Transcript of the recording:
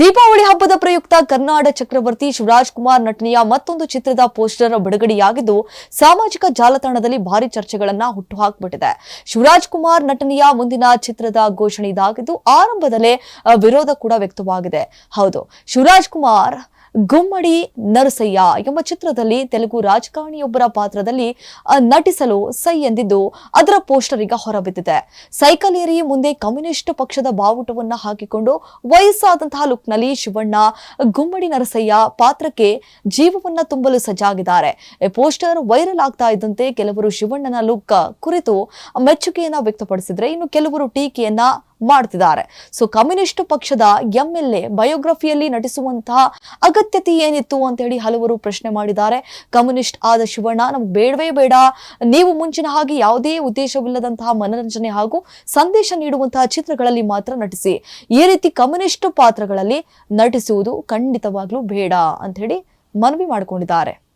ದೀಪಾವಳಿ ಹಬ್ಬದ ಪ್ರಯುಕ್ತ ಕರ್ನಾಡ ಚಕ್ರವರ್ತಿ ಶಿವರಾಜ್ ಕುಮಾರ್ ನಟನೆಯ ಮತ್ತೊಂದು ಚಿತ್ರದ ಪೋಸ್ಟರ್ ಬಿಡುಗಡೆಯಾಗಿದ್ದು, ಸಾಮಾಜಿಕ ಜಾಲತಾಣದಲ್ಲಿ ಭಾರಿ ಚರ್ಚೆಗಳನ್ನ ಹುಟ್ಟುಹಾಕಿಬಿಟ್ಟಿದೆ. ಶಿವರಾಜ್ ನಟನೆಯ ಮುಂದಿನ ಚಿತ್ರದ ಘೋಷಣೆ ಇದಾಗಿದ್ದು ಆರಂಭದಲ್ಲೇ ವಿರೋಧ ಕೂಡ ವ್ಯಕ್ತವಾಗಿದೆ. ಹೌದು, ಶಿವರಾಜ್ ಕುಮಾರ್ ಗುಮ್ಮಡಿ ನರಸಯ್ಯ ಎಂಬ ಚಿತ್ರದಲ್ಲಿ ತೆಲುಗು ರಾಜಕಾರಣಿಯೊಬ್ಬರ ಪಾತ್ರದಲ್ಲಿ ನಟಿಸಲು ಸೈ ಎಂದಿದ್ದು ಅದರ ಪೋಸ್ಟರ್ ಈಗ ಹೊರಬಿದ್ದಿದೆ. ಸೈಕಲ್ ಏರಿ ಮುಂದೆ ಕಮ್ಯುನಿಸ್ಟ್ ಪಕ್ಷದ ಬಾವುಟವನ್ನು ಹಾಕಿಕೊಂಡು ವಯಸ್ಸಾದಂತಹ ಲುಕ್ನಲ್ಲಿ ಶಿವಣ್ಣ, ಗುಮ್ಮಡಿ ನರಸಯ್ಯ ಪಾತ್ರಕ್ಕೆ ಜೀವವನ್ನ ತುಂಬಲು ಸಜ್ಜಾಗಿದ್ದಾರೆ. ಈ ಪೋಸ್ಟರ್ ವೈರಲ್ ಆಗ್ತಾ ಇದ್ದಂತೆ ಕೆಲವರು ಶಿವಣ್ಣನ ಲುಕ್ ಕುರಿತು ಮೆಚ್ಚುಗೆಯನ್ನ ವ್ಯಕ್ತಪಡಿಸಿದ್ರೆ ಇನ್ನು ಕೆಲವರು ಟೀಕೆಯನ್ನ ಮಾಡ್ತಿದ್ದಾರೆ ಸೊ ಕಮ್ಯುನಿಸ್ಟ್ ಪಕ್ಷದ ಎಂಎಲ್ಎ ಬಯೋಗ್ರಫಿಯಲ್ಲಿ ನಟಿಸುವಂತಹ ಅಗತ್ಯತೆ ಏನಿತ್ತು ಅಂತ ಹೇಳಿ ಹಲವರು ಪ್ರಶ್ನೆ ಮಾಡಿದ್ದಾರೆ. ಕಮ್ಯುನಿಸ್ಟ್ ಆದ ಶಿವಣ್ಣ, ನಮ್ಗೆ ಬೇಡವೇ ಬೇಡ. ನೀವು ಮುಂಚಿನ ಹಾಗೆ ಯಾವುದೇ ಉದ್ದೇಶವಿಲ್ಲದಂತಹ ಮನರಂಜನೆ ಹಾಗೂ ಸಂದೇಶ ನೀಡುವಂತಹ ಚಿತ್ರಗಳಲ್ಲಿ ಮಾತ್ರ ನಟಿಸಿ. ಈ ರೀತಿ ಕಮ್ಯುನಿಸ್ಟ್ ಪಾತ್ರಗಳಲ್ಲಿ ನಟಿಸುವುದು ಖಂಡಿತವಾಗ್ಲೂ ಬೇಡ ಅಂತ ಹೇಳಿ ಮನವಿ ಮಾಡಿಕೊಂಡಿದ್ದಾರೆ.